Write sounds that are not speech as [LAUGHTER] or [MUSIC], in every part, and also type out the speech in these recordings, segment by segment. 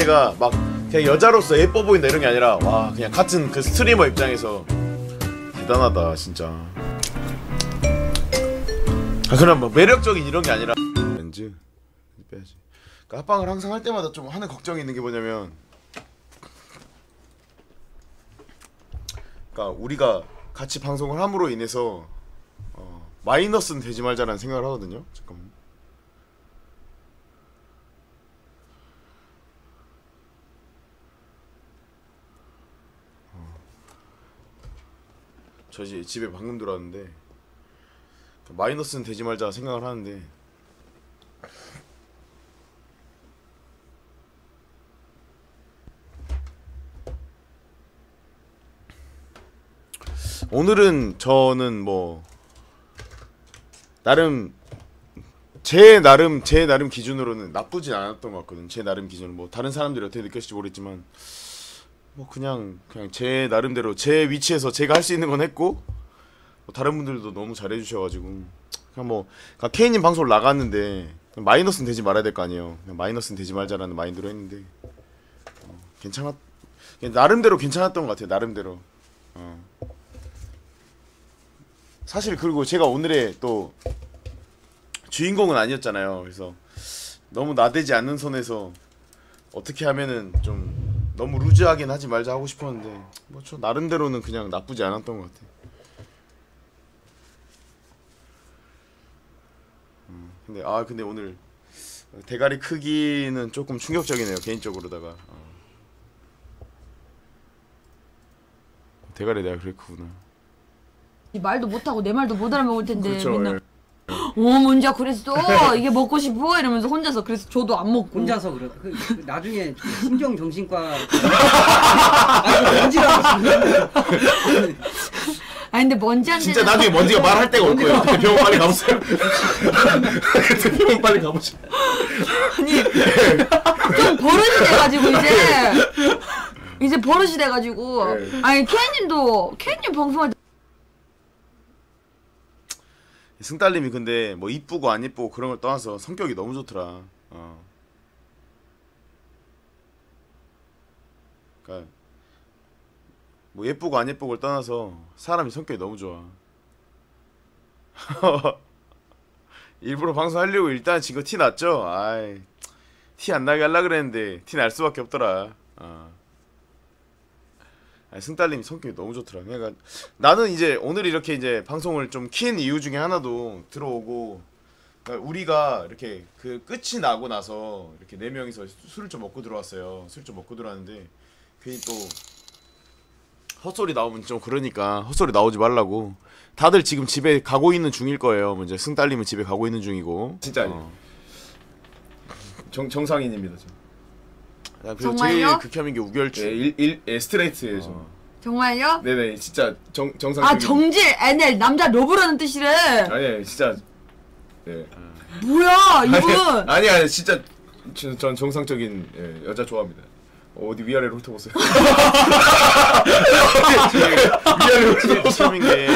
제가 막 그냥 여자로서 예뻐 보인다 이런 게 아니라 와 그냥 같은 그 스트리머 입장에서 대단하다 진짜. 아 그럼 뭐 매력적인 이런 게 아니라 렌즈 빼야지. 그러니까 합방을 항상 할 때마다 좀 하는 걱정이 있는 게 뭐냐면 그러니까 우리가 같이 방송을 함으로 인해서 어, 마이너스는 되지 말자라는 생각을 하거든요. 잠깐만. 저 이제 집에 방금 들어왔는데 그 마이너스는 되지 말자 생각을 하는데 오늘은 저는 뭐 나름 제 나름 제 나름 기준으로는 나쁘진 않았던 것 같거든. 제 나름 기준으로 뭐 다른 사람들이 어떻게 느꼈을지 모르겠지만 뭐 그냥 그냥 제 나름대로 제 위치에서 제가 할 수 있는 건 했고 뭐 다른 분들도 너무 잘해 주셔가지고 그냥 뭐 그러니까 케이님 방송 나갔는데 마이너스는 되지 말아야 될 거 아니에요. 그냥 마이너스는 되지 말자라는 마인드로 했는데 어, 괜찮았 나름대로 괜찮았던 것 같아요. 나름대로. 어. 사실 그리고 제가 오늘의 또 주인공은 아니었잖아요. 그래서 너무 나대지 않는 선에서 어떻게 하면은 좀 너무 루즈하긴 하지 말자 하고 싶었는데 뭐 저 나름대로는 그냥 나쁘지 않았던 것 같아. 음, 근데 아 근데 오늘 대가리 크기는 조금 충격적이네요 개인적으로다가. 어. 대가리 내가 그렇게 크구나. 이 말도 못하고 내 말도 못 알아먹을 텐데 그렇죠. 맨날 예. 어 뭔지 그랬어 이게 먹고 싶어 이러면서 혼자서 그래서 저도 안 먹고 혼자서 그래. 그, 그 나중에 신경 정신과 지금. 아니 근데 먼지한테 진짜 나중에 먼지가 말할 때가 올 거예요. 그때 병원 빨리 가보세요. [LAUGHS] 그때 병원 빨리 가보세요. 좀 버릇이 돼가지고 이제 이제 버릇이 돼가지고 네. 아니 케이님도 케이님 방송할 때 승달님이 근데 뭐 이쁘고 안 이쁘고 그런 걸 떠나서 성격이 너무 좋더라. 어. 그러니까 뭐 예쁘고 안 예쁘고를 떠나서 사람이 성격이 너무 좋아. [LAUGHS] 일부러 방송하려고 일단 지금 티 났죠? 아이 티 안 나게 하려 그랬는데 티 날 수밖에 없더라. 어. 아니, 승달님 성격이 너무 좋더라. 그러니까 나는 이제 오늘 이렇게 이제 방송을 좀 킨 이유 중에 하나도 들어오고 그러니까 우리가 이렇게 그 끝이 나고 나서 이렇게 네 명이서 술을 좀 먹고 들어왔어요. 술 좀 먹고 들어왔는데 괜히 또 헛소리 나오면 좀 그러니까 헛소리 나오지 말라고. 다들 지금 집에 가고 있는 중일 거예요. 뭐 이제 승달님은 집에 가고 있는 중이고. 진짜. 어. 정 정상인입니다. 저. 야, 그리고 정말요? 제일 극혐인 게 우결추. 네, 일, 일, 예, 스트레이트예요. 저. 어. 정말요? 네네, 진짜 정 정상. 아 정질 애네 남자 러브라는 뜻이래 아니, 진짜. 네. 뭐야 이분 아니 아니 진짜 저- 전 정상적인 예, 여자 좋아합니다. 어디 위아래로 훑어보세요. 위아래로 제일 극혐인 게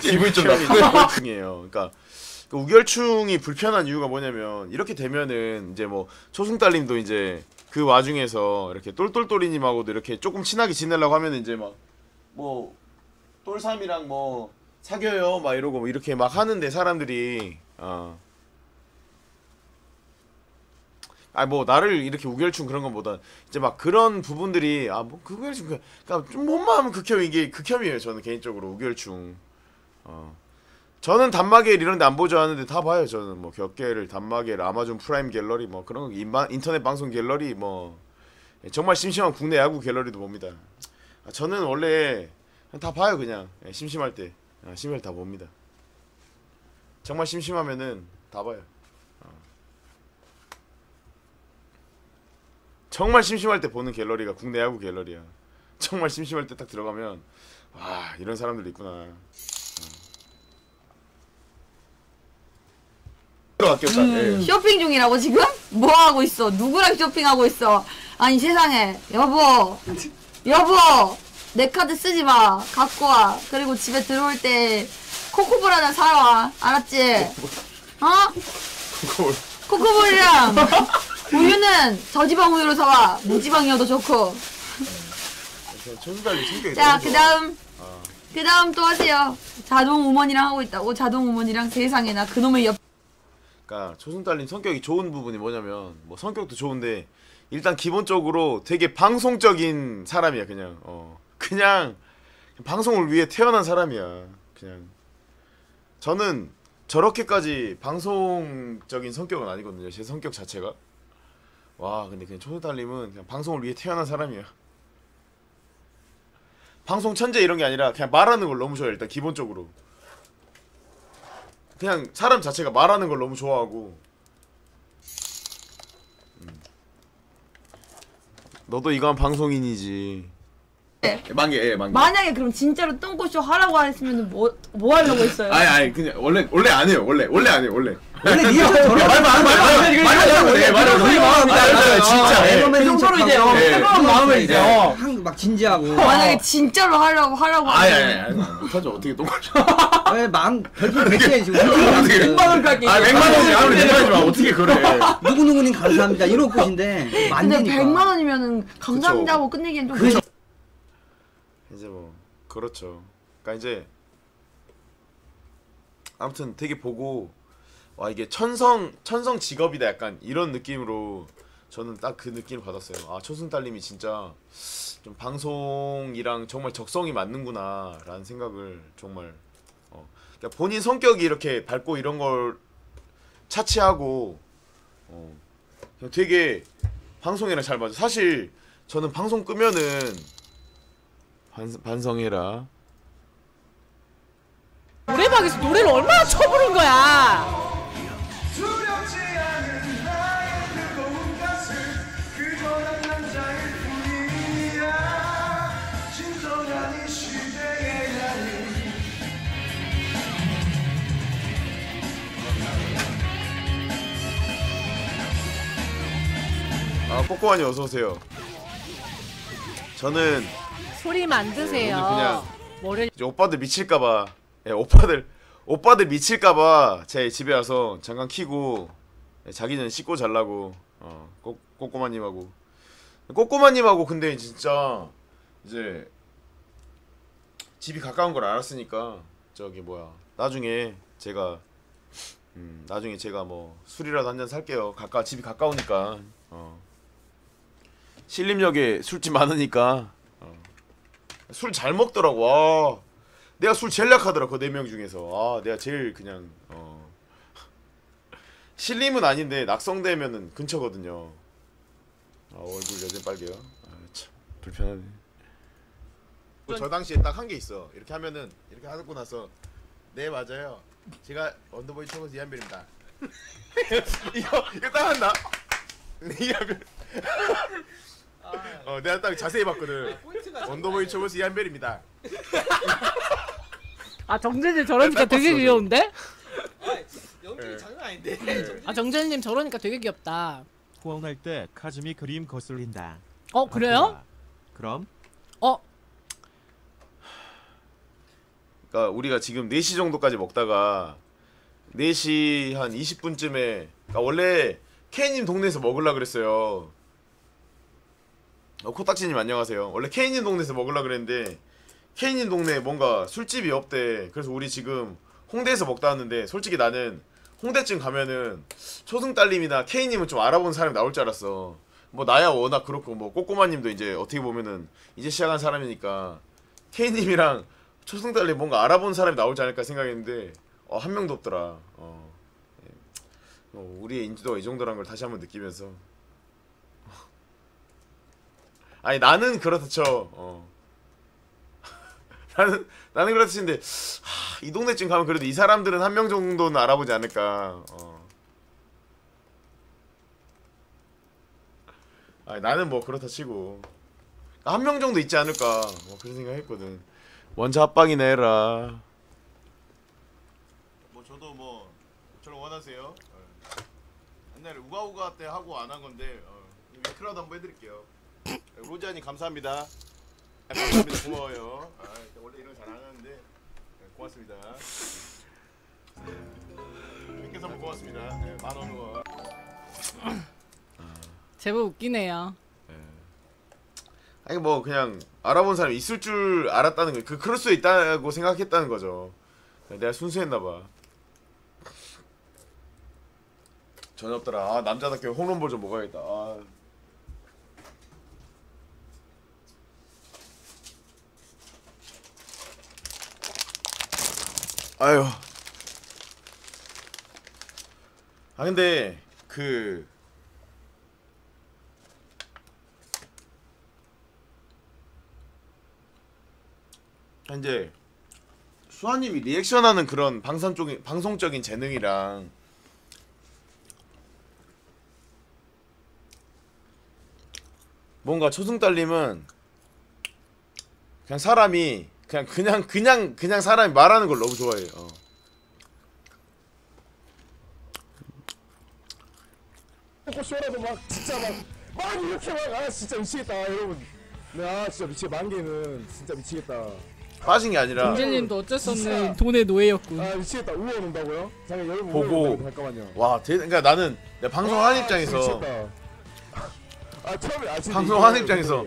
기분이 좀 극혐이 나쁘네. 우결충이에요. 그러니까 그 우결충이 불편한 이유가 뭐냐면 이렇게 되면은 이제 뭐 초승달님도 이제 그 와중에서 이렇게 똘똘똘이님하고도 이렇게 조금 친하게 지내려고 하면 이제 막 뭐 똘삼이랑 뭐 사겨요 막 이러고 뭐 이렇게 막 하는데 사람들이. 어. 아뭐 나를 이렇게 우결충 그런 것보다 이제 막 그런 부분들이 아뭐 우결충 그- 그러니까 좀 뭔만 하면 극혐 이게 극혐이에요 저는 개인적으로 우결충. 어 저는 단마겔 이런 데 안 보죠 하는데 다 봐요. 저는 뭐 격계를 단마겔 아마존 프라임 갤러리 뭐 그런 거 인바, 인터넷 방송 갤러리 뭐. 예, 정말 심심한 국내 야구 갤러리도 봅니다. 아, 저는 원래 다 봐요 그냥. 예, 심심할 때. 아, 심심할 때다 봅니다. 정말 심심하면은 다 봐요. 어. 정말 심심할 때 보는 갤러리가 국내 야구 갤러리야. 정말 심심할 때 딱 들어가면 와 이런 사람들도 있구나 들어갈게요. 딱. 예. 쇼핑 중이라고 지금? 뭐 하고 있어? 누구랑 쇼핑하고 있어? 아니 세상에 여보 여보 내 카드 쓰지 마 갖고 와 그리고 집에 들어올 때 코코볼 하나 사와 알았지? 어? 그걸 코코볼이랑 [LAUGHS] 우유는 저지방 우유로 사와. 무지방이어도 좋고. 초승달님 성격이 자, 너무 그 좋아. 다음. 아. 그 다음 또 하세요. 자동 우먼이랑 하고 있다고. 자동 우먼이랑 세상에 나 그놈의 옆. 그러니까 초승달님 성격이 좋은 부분이 뭐냐면 뭐 성격도 좋은데 일단 기본적으로 되게 방송적인 사람이야 그냥. 어 그냥 방송을 위해 태어난 사람이야 그냥. 저는 저렇게까지 방송적인 성격은 아니거든요 제 성격 자체가. 와 근데 그냥 초승달님은 그냥 방송을 위해 태어난 사람이야. 방송 천재 이런 게 아니라 그냥 말하는 걸 너무 좋아해 일단 기본적으로 그냥 사람 자체가 말하는 걸 너무 좋아하고 음. 너도 이건 방송인이지 만개 예 만개. 만약에 그럼 진짜로 똥꼬쇼 하라고 했으면 뭐, 뭐 하려고 했어요? 아니 아니 그냥 원래 원래 안 해요 원래 원래 안 해요 원래. 원래 니가 [LAUGHS] 저런 말만 말만 말만 말만 네 말만 우리 마음이 아, 진짜 예. 그 정도로 이제 어, 예. 뜨거운 마음을 이제 예. 막 진지하고. [LAUGHS] 만약에 진짜로 하려고 하라고 아니 하면 아니 못하죠 어떻게 똑같죠? [LAUGHS] 왜 마음 별풍 백세 지금 어떻게 백만 아 백만 원이 아무리 내지 마. 어떻게 그래? 누구 누구님 감사합니다. 이런 근데 만드니까. 100만 원이면은 감사합니다 하고 끝내기엔 좀 그- 이제 뭐 그렇죠. 그러니까 이제 아무튼 되게 보고 와 이게 천성 천성 직업이다. 약간 이런 느낌으로 저는 딱 그 느낌을 받았어요. 아 초승 달님이 진짜 좀 방송이랑 정말 적성이 맞는구나 라는 생각을 정말 어 그러니까 본인 성격이 이렇게 밝고 이런 걸 차치하고 어 되게 방송이랑 잘 맞아 사실 저는 방송 끄면은 반, 반성해라. 노래방에서 노래를 얼마나 쳐부른 거야. 아 꼬꼬마님 어서 오세요. 저는 소리 만 드세요. 오늘 그냥- 뭐를 이제 오빠들 미칠까봐, 예, 오빠들 오빠들 미칠까봐 제 집에 와서 잠깐 키고 예, 자기 전에 씻고 잘라고 어, 꼬, 꼬꼬마님하고 꼬꼬마님하고 근데 진짜 이제 집이 가까운 걸 알았으니까 저기 뭐야 나중에 제가 음, 나중에 제가 뭐 술이라도 한 잔 살게요. 가까 집이 가까우니까 어. 신림역에 술집 많으니까 술잘 먹더라고. 와. 내가 술 제일 약하더라. 그 네 명 중에서. 아, 내가 제일 그냥 어. 신림은 아닌데 낙성대면은 근처거든요. 아, 얼굴 여전 빨개요. 아, 참 불편하네. 저 당시에 딱 한 게 있어. 이렇게 하면은 이렇게 하고 나서 네 맞아요. 제가 언더보이 초보스 이한별입니다. [LAUGHS] 이거 이거 딱 한다. [LAUGHS] 네, 이한별. 어, 내가 딱 자세히 봤거든. 언더보이 초보스 이한별입니다. 아 정재님 저러니까 딱 되게 봤어, 귀여운데? 연기 장난 아닌데. 아 정재님 저러니까 되게 귀엽다. 후원할 때 카즈미 그림 거슬린다. 어 그래요? 바꾸라. 그럼 어 그러니까 우리가 지금 4시 정도까지 먹다가 4시 한 20분쯤에 그러니까 원래 케이님 동네에서 먹으려 그랬어요. 어, 코딱지님 안녕하세요. 원래 케이님 동네에서 먹으려 그랬는데 케이님 동네에 뭔가 술집이 없대. 그래서 우리 지금 홍대에서 먹다 왔는데 솔직히 나는 홍대쯤 가면은 초승달님이나 케이님은 좀 알아본 사람이 나올 줄 알았어. 뭐 나야 워낙 그렇고 뭐 꼬꼬마님도 이제 어떻게 보면은 이제 시작한 사람이니까 케이님이랑 초승달님 뭔가 알아본 사람이 나오지 않을까 생각했는데 어, 한 명도 없더라. 어. 예. 어, 우리의 인지도가 이 정도란 걸 다시 한번 느끼면서 아니 나는 그렇다 쳐. 어. [LAUGHS] 나는 나는 그렇다 치는데 하, 이 동네쯤 가면 그래도 이 사람들은 한 명 정도는 알아보지 않을까. 어. 아니 나는 뭐 그렇다 치고 한 명 정도 있지 않을까. 뭐 그런 생각했거든. 원자 합방이나 해라. 뭐 저도 뭐 저를 원하세요. 어. 옛날에 우가우가 때 하고 안 한 건데 어, 위크라도 한번 해드릴게요. 로지아님 감사합니다. 아, 감사합니다. 고마워요. 아, 원래 이런 거 잘 안 하는데 네, 고맙습니다. 네. 팬께서 한번 고맙습니다. 네, 만원. 아. 제법 웃기네요. 아니 뭐 그냥 알아본 사람이 있을 줄 알았다는 거, 그 그럴 수 있다고 생각했다는 거죠. 내가 순수했나 봐. 전혀 없더라. 아 남자답게 홈런볼 좀 먹어야겠다. 아. 아유. 아 근데 그 이제 수아님이 리액션하는 그런 방송적인 방송적인 재능이랑 뭔가 초승달님은 그냥 사람이 그냥 그냥 그냥 그냥 사람이 말하는 걸 너무 좋아해요. 어. 먹고 쇼라도 막 진짜 막, 막 이렇게 막, 아, 진짜 미치겠다, 여러분. 네, 아, 진짜 미치, 만개는 진짜 미치겠다. 빠진 게 아니라 동진님도 어쩔 수 없는 진짜. 돈의 노예였군. 아, 미치겠다. 우원 온다고요? 잠깐, 여러분. 보고. 잠깐만요. 와, 대, 그러니까 나는 내가 방송하는 아, 입장에서 미치겠다. 아, 처음에, 아, 진짜 방송하는 입장에서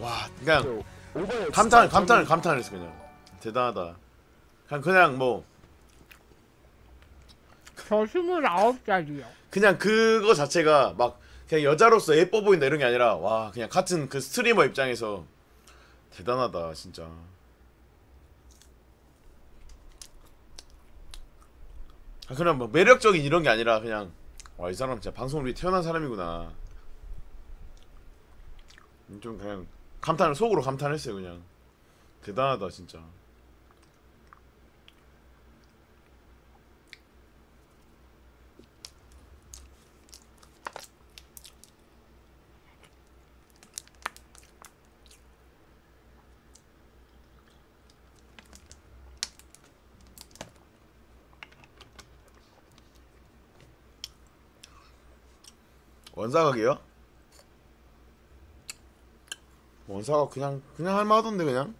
와, 그냥 진짜 오바예요, 감탄 진짜. 감탄을 저는- 감탄을 했어 그냥 대단하다. 그냥 그냥 뭐저 29살이요. 그냥 그거 자체가 막 그냥 여자로서 예뻐 보인다 이런 게 아니라 와 그냥 같은 그 스트리머 입장에서 대단하다 진짜. 아, 그냥 뭐 매력적인 이런 게 아니라 그냥 와 이 사람 진짜 방송을 위해 태어난 사람이구나. 좀 그냥 감탄을 속으로 감탄했어요 그냥 대단하다 진짜. 원사각이요? 원사각 그냥 그냥 할만하던데 그냥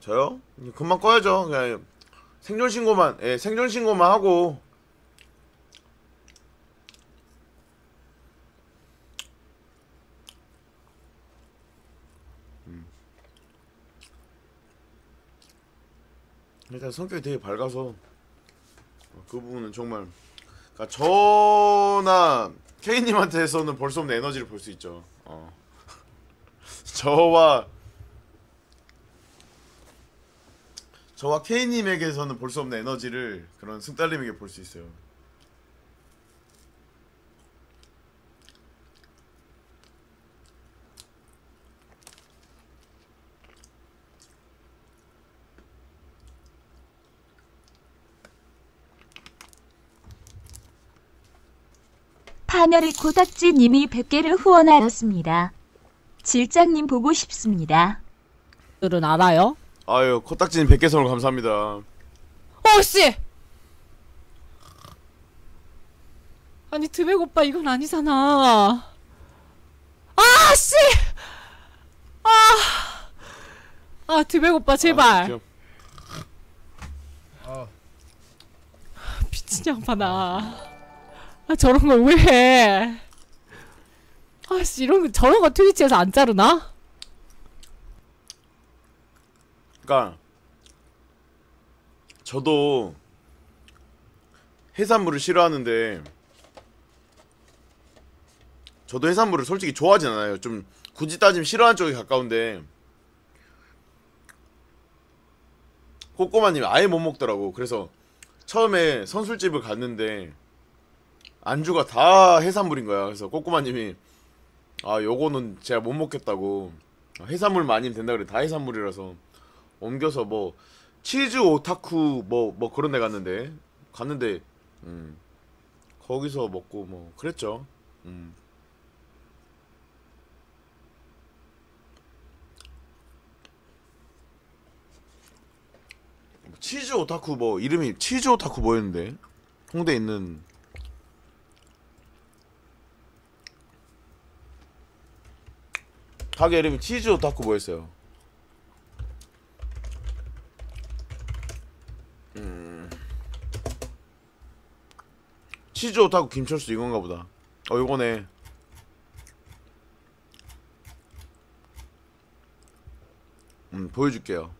저요? 금방 꺼야죠 그냥 생존 신고만 예 생존 신고만 하고 음. 일단 성격이 되게 밝아서 어, 그 부분은 정말 그러니까 저나 케이님한테서는 볼 수 없는 에너지를 볼 수 있죠. 어. 저와 저와 케이님에게서는 볼 수 없는 에너지를 그런 승달님에게 볼 수 있어요. 파멸의 코닥지님이 100개를 후원하였습니다. 질장님 보고 싶습니다. 들은 알아요? 아유 코딱지님 100개 선물 감사합니다. 어씨! 아니 드백 오빠 이건 아니잖아. 아 씨! 아! 아 드백 오빠 제발. 아, 귀여워. 미친 양반아. 아 저런 걸 왜 해? 아씨 이런 거 저런 거 트위치에서 안 자르나? 그러니까 저도 해산물을 싫어하는데 저도 해산물을 솔직히 좋아하진 않아요. 좀 굳이 따지면 싫어하는 쪽에 가까운데 꼬꼬마님이 아예 못 먹더라고. 그래서 처음에 선술집을 갔는데 안주가 다 해산물인 거야. 그래서 꼬꼬마님이 아 요거는 제가 못 먹겠다고 해산물만 아니면 된다 그래. 다 해산물이라서 옮겨서 뭐 치즈 오타쿠 뭐뭐 그런 데 갔는데 갔는데 음 거기서 먹고 뭐 그랬죠. 음. 치즈 오타쿠 뭐 이름이 치즈 오타쿠 뭐였는데 홍대 있는 가게 이름이 치즈 오타쿠 뭐였어요? 음. 치즈 오타쿠 김철수 이건가 보다. 어 요거네. 음 보여줄게요.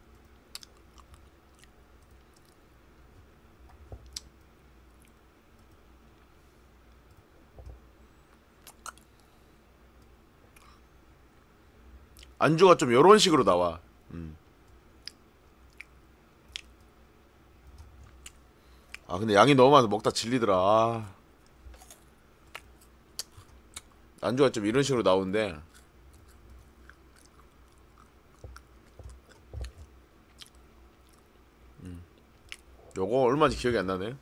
안주가 좀 이런 식으로 나와. 음. 아 근데 양이 너무 많아서 먹다 질리더라. 아. 안주가 좀 이런 식으로 나오는데 음. 요거 얼마인지 기억이 안 나네.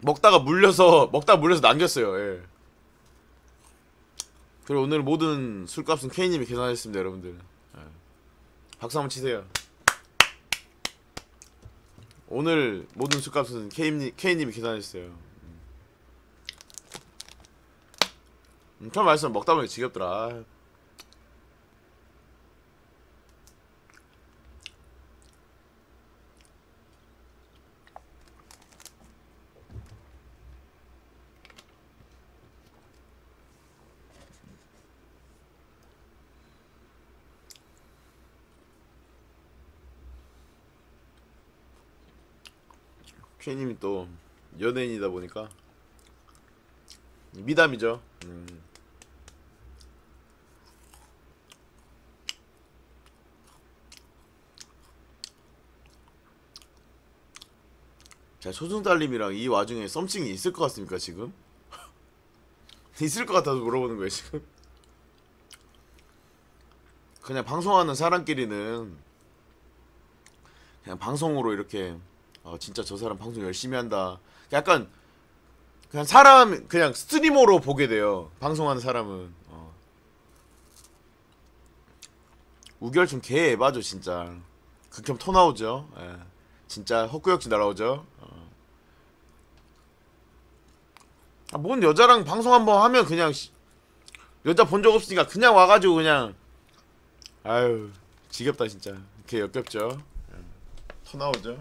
먹다가 물려서 먹다가 물려서 남겼어요. 예. 그리고 오늘 모든 술값은 K님이 계산하셨습니다, 여러분들. 예. 박수 한번 치세요. 오늘 모든 술값은 K님이 계산하셨어요. 음, 처음 말씀 먹다 보니 지겹더라. K님이 또 연예인이다 보니까 미담이죠. 음. 자 초승달님이랑 이 와중에 썸씽이 있을 것 같습니까 지금? [LAUGHS] 있을 것 같아서 물어보는 거예요 지금. 그냥 방송하는 사람끼리는 그냥 방송으로 이렇게 어, 진짜 저 사람 방송 열심히 한다. 약간 그냥 사람 그냥 스트리머로 보게 돼요. 방송하는 사람은. 어. 우결충 개 에바죠 진짜. 극혐 토 나오죠. 예. 진짜 헛구역질 날아오죠. 어. 아, 뭔 여자랑 방송 한번 하면 그냥 씨, 여자 본 적 없으니까 그냥 와가지고 그냥 아유 지겹다 진짜. 개 역겹죠. 예. 토 나오죠.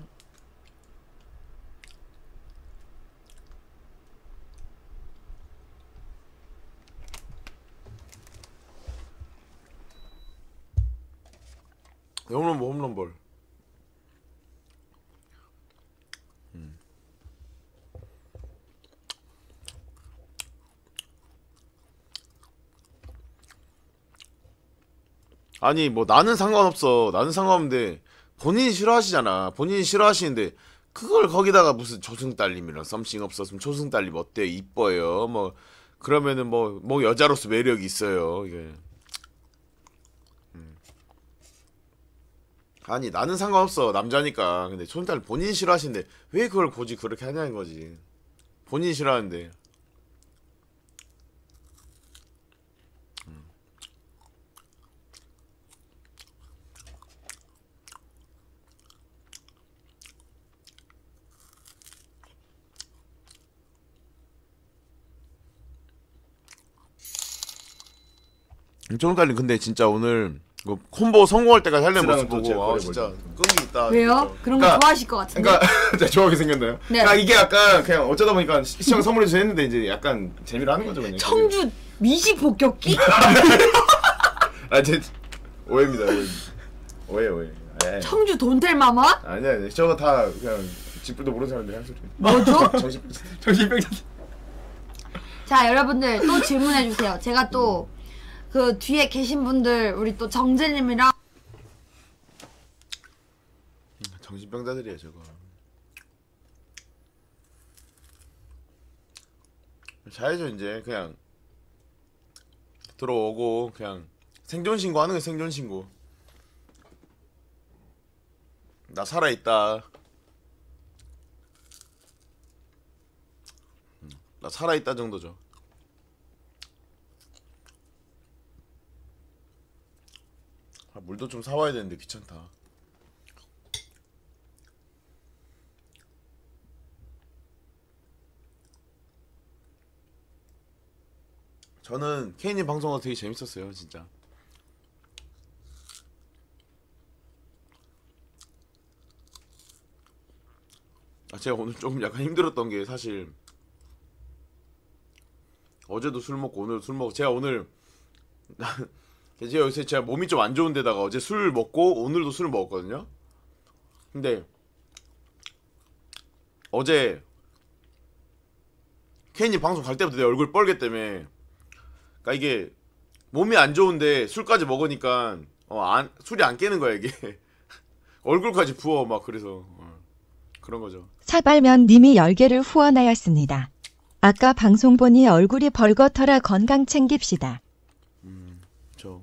홈런 볼 홈런 볼. 음. 아니 뭐 나는 상관없어. 나는 상관없는데 본인이 싫어하시잖아. 본인이 싫어하시는데 그걸 거기다가 무슨 조승달님이랑 썸씽 없었으면 조승달님 어때요 이뻐요. 뭐 그러면은 뭐뭐 여자로서 매력이 있어요. 이게 아니 나는 상관없어 남자니까 근데 손딸 본인 싫어하시는데 왜 그걸 굳이 그렇게 하냐는 거지 본인 싫어하는데 음. 정달님 근데 진짜 오늘 그 콤보 성공할 때까지 하려는 모습 보고 아 진짜. 끈기 있다 왜요? 그런 거 그러니까- 좋아하실 것 같은데. 그러니까 진짜 [LAUGHS] 좋아하게 생겼나요? 네. 그러니까 이게 약간 그냥 어쩌다 보니까 시- 시청 선물해 주서 했는데 이제 약간 재미로 하는 거죠 그냥. 청주 미시 폭격기? [LAUGHS] 아제 오해입니다 오해. 오해 오해. 예. 청주 돈텔마마? 아니야 아니야 저거 다 그냥 집불도 모르는 사람들이 한 소리. 뭐죠? [LAUGHS] 정신 정신병자. 자 여러분들 또 질문해 주세요. 제가 또 그 뒤에 계신 분들 우리 또 정재님이랑. 정신병자들이야 저거. 자야죠 이제. 그냥 들어오고 그냥 생존 신고 하는 게 생존 신고. 나 살아있다. 음, 나 살아있다 정도죠 물도 좀 사와야 되는데 귀찮다. 저는 케이님 방송가 되게 재밌었어요 진짜. 아 제가 오늘 좀 약간 힘들었던 게 사실 어제도 술 먹고 오늘 술 먹고 제가 오늘 이제 요새 제가 몸이 좀 안 좋은데다가 어제 술 먹고 오늘도 술을 먹었거든요. 근데 어제 케인님 방송 갈 때부터 내 얼굴 뻘겠다며. 그러니까 이게 몸이 안 좋은데 술까지 먹으니까 어, 안, 술이 안 깨는 거야 이게. [LAUGHS] 얼굴까지 부어 막 그래서 어, 그런 거죠. 사발면 님이 10개를 후원하였습니다. 아까 방송 보니 얼굴이 벌거터라 건강 챙깁시다. 저